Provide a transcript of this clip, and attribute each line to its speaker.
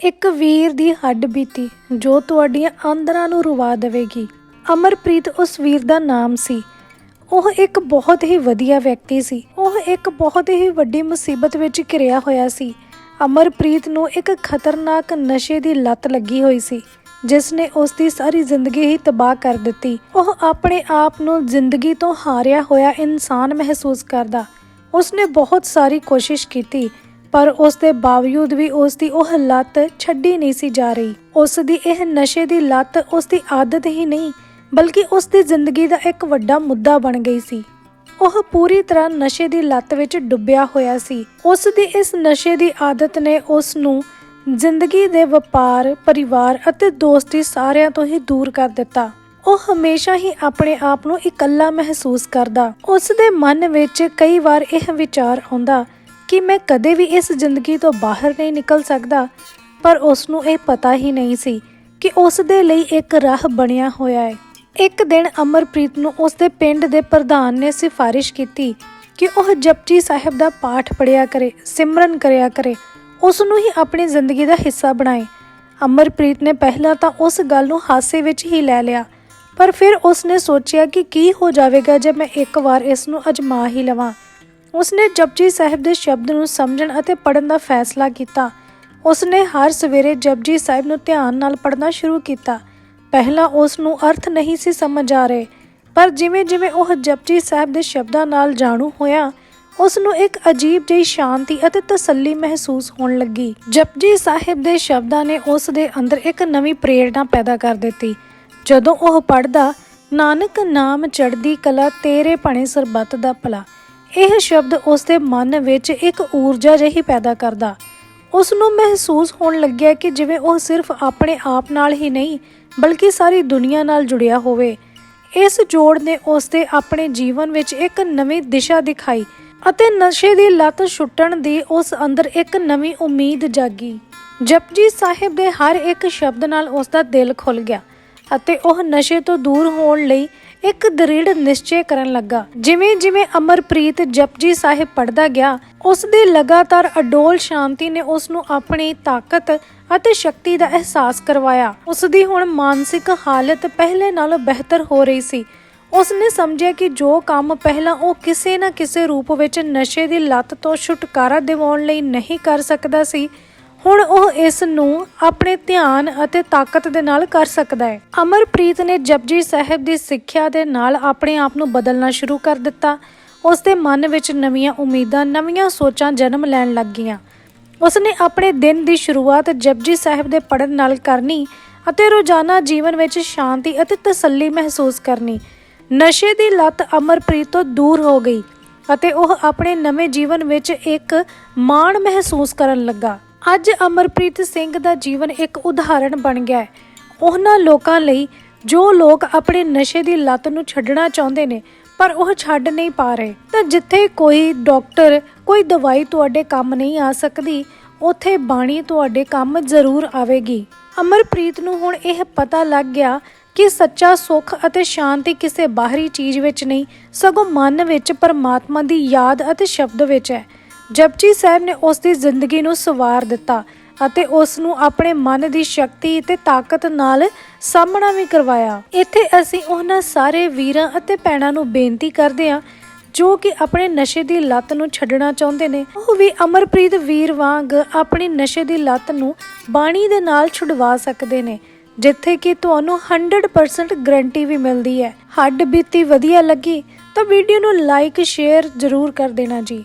Speaker 1: ਇੱਕ ਵੀਰ ਦੀ ਹੱਡ ਬੀਤੀ, ਜੋ ਤੁਹਾਡੀਆਂ ਆਂਦਰਾਂ ਨੂੰ ਰੁਵਾ ਦੇਵੇਗੀ। ਅਮਰਪ੍ਰੀਤ ਉਸ ਵੀਰ ਦਾ ਨਾਮ ਸੀ। ਉਹ ਇੱਕ ਬਹੁਤ ਹੀ ਵਧੀਆ ਵਿਅਕਤੀ ਸੀ। ਉਹ ਇੱਕ ਬਹੁਤ ਹੀ ਵੱਡੀ ਮੁਸੀਬਤ ਵਿੱਚ ਘਿਰਿਆ ਹੋਇਆ ਸੀ। ਅਮਰਪ੍ਰੀਤ ਨੂੰ ਇੱਕ ਖਤਰਨਾਕ ਨਸ਼ੇ ਦੀ ਲਤ ਲੱਗੀ ਹੋਈ ਸੀ, ਜਿਸ ਨੇ ਉਸ ਦੀ ਸਾਰੀ ਜ਼ਿੰਦਗੀ ਹੀ ਤਬਾਹ ਕਰ ਦਿੱਤੀ। ਉਹ ਆਪਣੇ ਆਪ ਨੂੰ ਜ਼ਿੰਦਗੀ ਤੋਂ ਹਾਰਿਆ ਹੋਇਆ ਇਨਸਾਨ ਮਹਿਸੂਸ ਕਰਦਾ। ਉਸ ਨੇ ਬਹੁਤ ਸਾਰੀ ਕੋਸ਼ਿਸ਼ ਕੀਤੀ ਪਰ ਉਸ ਦੇ ਬਾਵਜੂਦ ਵੀ ਉਸ ਦੀ ਉਹ ਲੱਤ ਛੱਡੀ ਨਹੀਂ ਸੀ ਜਾ ਰਹੀ। ਉਸ ਦੀ ਇਹ ਨਸ਼ੇ ਦੀ ਲੱਤ ਉਸ ਦੀ ਆਦਤ ਹੀ ਨਹੀਂ, ਬਲਕਿ ਉਸ ਦੀ ਜ਼ਿੰਦਗੀ ਦਾ ਇੱਕ ਵੱਡਾ ਮੁੱਦਾ ਬਣ ਗਈ ਸੀ। ਉਹ ਪੂਰੀ ਤਰ੍ਹਾਂ ਨਸ਼ੇ ਦੀ ਲੱਤ ਵਿੱਚ ਡੁੱਬਿਆ ਹੋਇਆ ਸੀ। ਉਸ ਦੀ ਇਸ ਨਸ਼ੇ ਦੀ ਆਦਤ ਨੇ ਉਸ ਨੂੰ ਜ਼ਿੰਦਗੀ ਦੇ ਵਪਾਰ, ਪਰਿਵਾਰ ਅਤੇ ਦੋਸਤੀ ਸਾਰਿਆਂ ਤੋਂ ਹੀ ਦੂਰ ਕਰ ਦਿੱਤਾ। ਉਹ ਹਮੇਸ਼ਾ ਹੀ ਆਪਣੇ ਆਪ ਨੂੰ ਇਕੱਲਾ ਮਹਿਸੂਸ ਕਰਦਾ। ਉਸ ਦੇ ਮਨ ਵਿੱਚ ਕਈ ਵਾਰ ਇਹ ਵਿਚਾਰ ਆਉਂਦਾ ਕਿ ਮੈਂ ਕਦੇ ਵੀ ਇਸ ਜ਼ਿੰਦਗੀ ਤੋਂ ਬਾਹਰ ਨਹੀਂ ਨਿਕਲ ਸਕਦਾ, ਪਰ ਉਸ ਨੂੰ ਇਹ ਪਤਾ ਹੀ ਨਹੀਂ ਸੀ ਕਿ ਉਸ ਦੇ ਲਈ ਇੱਕ ਰਾਹ ਬਣਿਆ ਹੋਇਆ ਹੈ। ਇੱਕ ਦਿਨ ਅਮਰਪ੍ਰੀਤ ਨੂੰ ਉਸ ਦੇ ਪਿੰਡ ਦੇ ਪ੍ਰਧਾਨ ਨੇ ਸਿਫਾਰਿਸ਼ ਕੀਤੀ ਕਿ ਉਹ ਜਪਜੀ ਸਾਹਿਬ ਦਾ ਪਾਠ ਪੜਿਆ ਕਰੇ, ਸਿਮਰਨ ਕਰਿਆ ਕਰੇ ਉਸ ਨੂੰ ਹੀ ਆਪਣੀ ਜ਼ਿੰਦਗੀ ਦਾ ਹਿੱਸਾ ਬਣਾਏ। ਅਮਰਪ੍ਰੀਤ ਨੇ ਪਹਿਲਾਂ ਤਾਂ ਉਸ ਗੱਲ ਨੂੰ ਹਾਸੇ ਵਿੱਚ ਹੀ ਲੈ ਲਿਆ, ਪਰ ਫਿਰ ਉਸ ਨੇ ਸੋਚਿਆ ਕਿ ਕੀ ਹੋ ਜਾਵੇਗਾ ਜੇ ਮੈਂ ਇੱਕ ਵਾਰ ਇਸ ਨੂੰ ਅਜਮਾ ਹੀ ਲਵਾਂ। ਉਸਨੇ ਜਪਜੀ ਸਾਹਿਬ ਦੇ ਸ਼ਬਦ ਨੂੰ ਸਮਝਣ ਅਤੇ ਪੜਨ ਦਾ ਫੈਸਲਾ ਕੀਤਾ। ਉਸ ਹਰ ਸਵੇਰੇ ਜਪਜੀ ਸਾਹਿਬ ਨੂੰ ਧਿਆਨ ਨਾਲ ਪੜਨਾ ਸ਼ੁਰੂ ਕੀਤਾ। ਪਹਿਲਾਂ ਉਸ ਨੂੰ ਅਰਥ ਨਹੀਂ ਸੀ ਸਮਝ ਆ ਰਹੇ, ਪਰ ਜਿਵੇਂ-ਜਿਵੇਂ ਉਹ ਜਪਜੀ ਸਾਹਿਬ ਦੇ ਸ਼ਬਦਾਂ ਨਾਲ ਜਾਣੂ ਹੋਇਆ, ਉਸ ਨੂੰ ਇੱਕ ਅਜੀਬ ਜਿਹੀ ਸ਼ਾਂਤੀ ਅਤੇ ਤਸੱਲੀ ਮਹਿਸੂਸ ਹੋਣ ਲੱਗੀ। ਜਪਜੀ ਸਾਹਿਬ ਦੇ ਸ਼ਬਦਾਂ ਨੇ ਉਸ ਦੇ ਅੰਦਰ ਇੱਕ ਨਵੀਂ ਪ੍ਰੇਰਣਾ ਪੈਦਾ ਕਰ ਦਿੱਤੀ। ਜਦੋਂ ਉਹ ਪੜਦਾ ਨਾਨਕ ਨਾਮ ਚੜਦੀ ਕਲਾ ਤੇਰੇ ਭਣੇ ਸਰਬੱਤ ਦਾ ਭਲਾ। ਇਹ ਸ਼ਬਦ ਉਸ ਦੇ ਮਨ ਵਿੱਚ ਇੱਕ ਊਰਜਾ ਜਿਹੀ ਪੈਦਾ ਕਰਦਾ। ਉਸ ਨੂੰ ਮਹਿਸੂਸ ਹੋਣ ਲੱਗਿਆ ਕਿ ਜਿਵੇਂ ਉਹ ਸਿਰਫ ਆਪਣੇ ਆਪ ਨਾਲ ਹੀ ਨਹੀਂ, ਬਲਕਿ ਸਾਰੀ ਦੁਨੀਆ ਨਾਲ ਜੁੜਿਆ ਹੋਵੇ। ਇਸ ਜੋੜ ਨੇ ਉਸ ਦੇ ਆਪਣੇ ਜੀਵਨ ਵਿੱਚ ਇੱਕ ਨਵੀਂ ਦਿਸ਼ਾ ਦਿਖਾਈ ਅਤੇ ਨਸ਼ੇ ਦੀ ਲੱਤ ਛੁੱਟਣ ਦੀ ਉਸ ਅੰਦਰ ਇੱਕ ਨਵੀਂ ਉਮੀਦ ਜਾਗੀ। ਜਪਜੀ ਸਾਹਿਬ ਦੇ ਹਰ ਇੱਕ ਸ਼ਬਦ ਨਾਲ ਉਸ ਦਾ ਦਿਲ ਖੁੱਲ ਗਿਆ। ਅਤੇ ਉਹ ਨਸ਼ੇ ਤੋਂ ਦੂਰ ਹੋਣ ਲਈ ਇੱਕ ਦ੍ਰਿੜ ਨਿਸ਼ਚੈ ਕਰਨ ਲੱਗਾ। ਜਿਵੇਂ ਜਿਵੇਂ ਅਮਰਪ੍ਰੀਤ ਜਪਜੀ ਸਾਹਿਬ ਪੜਦਾ ਗਿਆ, ਉਸ ਦੀ ਲਗਾਤਾਰ ਅਡੋਲ ਸ਼ਾਂਤੀ ਨੇ ਉਸ ਨੂੰ ਆਪਣੀ ਤਾਕਤ ਅਤੇ ਸ਼ਕਤੀ ਦਾ ਅਹਿਸਾਸ ਕਰਵਾਇਆ। ਉਸ ਦੀ ਹੁਣ ਮਾਨਸਿਕ ਹਾਲਤ ਪਹਿਲੇ ਨਾਲੋਂ ਬਿਹਤਰ ਹੋ ਰਹੀ ਸੀ। ਉਸ ਨੇ ਸਮਝਿਆ ਕਿ ਜੋ ਕੰਮ ਪਹਿਲਾਂ ਉਹ ਕਿਸੇ ਨਾ ਕਿਸੇ ਰੂਪ ਵਿੱਚ ਨਸ਼ੇ ਦੀ ਲੱਤ ਤੋਂ ਛੁਟਕਾਰਾ ਦਿਵਾਉਣ ਲਈ ਨਹੀਂ ਕਰ ਸਕਦਾ ਸੀ ਹੁਣ ਉਹ ਇਸ ਨੂੰ ਆਪਣੇ ਧਿਆਨ ਅਤੇ ਤਾਕਤ ਦੇ ਨਾਲ ਕਰ ਸਕਦਾ ਹੈ। ਅਮਰਪ੍ਰੀਤ ਨੇ ਜਪਜੀ ਸਾਹਿਬ ਦੀ ਸਿੱਖਿਆ ਦੇ ਨਾਲ ਆਪਣੇ ਆਪ ਨੂੰ ਬਦਲਣਾ ਸ਼ੁਰੂ ਕਰ ਦਿੱਤਾ। ਉਸ ਦੇ ਮਨ ਵਿੱਚ ਨਵੀਆਂ ਉਮੀਦਾਂ, ਨਵੀਆਂ ਸੋਚਾਂ ਜਨਮ ਲੈਣ ਲੱਗੀਆਂ। ਉਸ ਨੇ ਆਪਣੇ ਦਿਨ ਦੀ ਸ਼ੁਰੂਆਤ ਜਪਜੀ ਸਾਹਿਬ ਦੇ ਪੜਨ ਨਾਲ ਕਰਨੀ ਅਤੇ ਰੋਜ਼ਾਨਾ ਜੀਵਨ ਵਿੱਚ ਸ਼ਾਂਤੀ ਅਤੇ ਤਸੱਲੀ ਮਹਿਸੂਸ ਕਰਨੀ। ਨਸ਼ੇ ਦੀ ਲੱਤ ਅਮਰਪ੍ਰੀਤ ਤੋਂ ਦੂਰ ਹੋ ਗਈ ਅਤੇ ਉਹ ਆਪਣੇ ਨਵੇਂ ਜੀਵਨ ਵਿੱਚ ਇੱਕ ਮਾਣ ਮਹਿਸੂਸ ਕਰਨ ਲੱਗਾ। ਅੱਜ ਅਮਰਪ੍ਰੀਤ ਸਿੰਘ ਦਾ ਜੀਵਨ ਇੱਕ ਉਦਾਹਰਣ ਬਣ ਗਿਆ ਹੈ। ਉਹਨਾਂ ਲੋਕਾਂ ਲਈ ਜੋ ਲੋਕ ਆਪਣੇ ਨਸ਼ੇ ਦੀ ਲੱਤ ਨੂੰ ਛੱਡਣਾ ਚਾਹੁੰਦੇ ਨੇ, ਪਰ ਉਹ ਛੱਡ ਨਹੀਂ ਪਾ ਰਹੇ। ਤਾਂ ਜਿੱਥੇ ਕੋਈ ਡਾਕਟਰ, ਕੋਈ ਦਵਾਈ ਤੁਹਾਡੇ ਕੰਮ ਨਹੀਂ ਆ ਸਕਦੀ, ਉੱਥੇ ਬਾਣੀ ਤੁਹਾਡੇ ਕੰਮ ਜ਼ਰੂਰ ਆਵੇਗੀ। ਅਮਰਪ੍ਰੀਤ ਨੂੰ ਹੁਣ ਇਹ ਪਤਾ ਲੱਗ ਗਿਆ ਕਿ ਸੱਚਾ ਸੁੱਖ ਅਤੇ ਸ਼ਾਂਤੀ ਕਿਸੇ ਬਾਹਰੀ ਚੀਜ਼ ਵਿੱਚ ਨਹੀਂ, ਸਗੋਂ ਮਨ ਵਿੱਚ ਪਰਮਾਤਮਾ ਦੀ ਯਾਦ ਅਤੇ ਸ਼ਬਦ ਵਿੱਚ ਹੈ। ਜਪਜੀ ਸਾਹਿਬ ਨੇ ਉਸ ਦੀ ਜ਼ਿੰਦਗੀ ਨੂੰ ਸਵਾਰ ਦਿੱਤਾ ਅਤੇ ਉਸ ਨੂੰ ਆਪਣੇ ਮਨ ਦੀ ਸ਼ਕਤੀ ਤੇ ਤਾਕਤ ਨਾਲ ਸਾਹਮਣਾ ਵੀ ਕਰਵਾਇਆ। ਇੱਥੇ ਅਸੀਂ ਉਹਨਾਂ ਸਾਰੇ ਵੀਰਾਂ ਅਤੇ ਭੈਣਾਂ ਨੂੰ ਬੇਨਤੀ ਕਰਦੇ ਹਾਂ, ਜੋ ਕਿ ਆਪਣੇ ਨਸ਼ੇ ਦੀ ਲੱਤ ਨੂੰ ਛੱਡਣਾ ਚਾਹੁੰਦੇ ਨੇ, ਉਹ ਵੀ ਅਮਰਪ੍ਰੀਤ ਵੀਰ ਵਾਂਗ ਆਪਣੀ ਨਸ਼ੇ ਦੀ ਲੱਤ ਨੂੰ ਬਾਣੀ ਦੇ ਨਾਲ ਛੁਡਵਾ ਸਕਦੇ ਨੇ, ਜਿੱਥੇ ਕਿ ਤੁਹਾਨੂੰ 100% ਗਰੰਟੀ ਵੀ ਮਿਲਦੀ ਹੈ। ਹੱਡ ਬੀਤੀ ਵਧੀਆ ਲੱਗੀ ਤਾਂ ਵੀਡੀਓ ਨੂੰ ਲਾਈਕ ਸ਼ੇਅਰ ਜ਼ਰੂਰ ਕਰ ਦੇਣਾ ਜੀ।